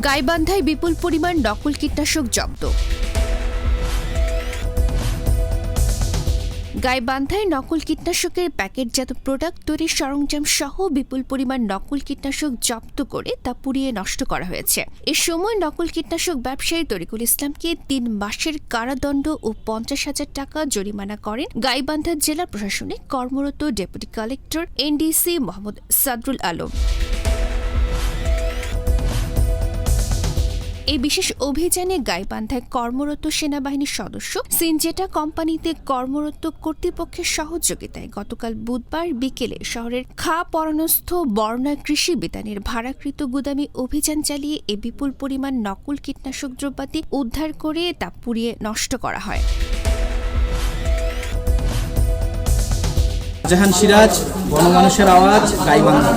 গাইবান্ধায় বিপুল পরিমাণ নকল কীটনাশক জব্দ। গাইবান্ধায় নকল কীটনাশকের প্যাকেটজাত প্রোডাক্ট তৈরির সরঞ্জাম সহ বিপুল পরিমাণ নকল কীটনাশক জব্দ করে তা পুড়িয়ে নষ্ট করা হয়েছে। এ সময় নকল কীটনাশক ব্যবসায়ী তরিকুল ইসলামকে তিন মাসের কারাদণ্ড ও পঞ্চাশ হাজার টাকা জরিমানা করেন গাইবান্ধা জেলা প্রশাসনে কর্মরত deputy collector NDC Mohammad Sadrul Alam. এই বিশেষ অভিযানে গাইবান্ধায় কর্মরত সেনাবাহিনীর সদস্য, সিনজেটা কোম্পানিতে কর্মরত কর্তৃপক্ষের সহযোগিতায় গতকাল বুধবার বিকেলে শহরের খা পরানস্থ বর্ণা কৃষি বিতানের ভাড়াকৃত গুদামে অভিযান চালিয়ে এ বিপুল পরিমাণ নকল কীটনাশক দ্রব্যাদি উদ্ধার করে তা পুড়িয়ে নষ্ট করা হয়। জাহান সিরাজ গণমানুষের আওয়াজ, গাইবান্ধা।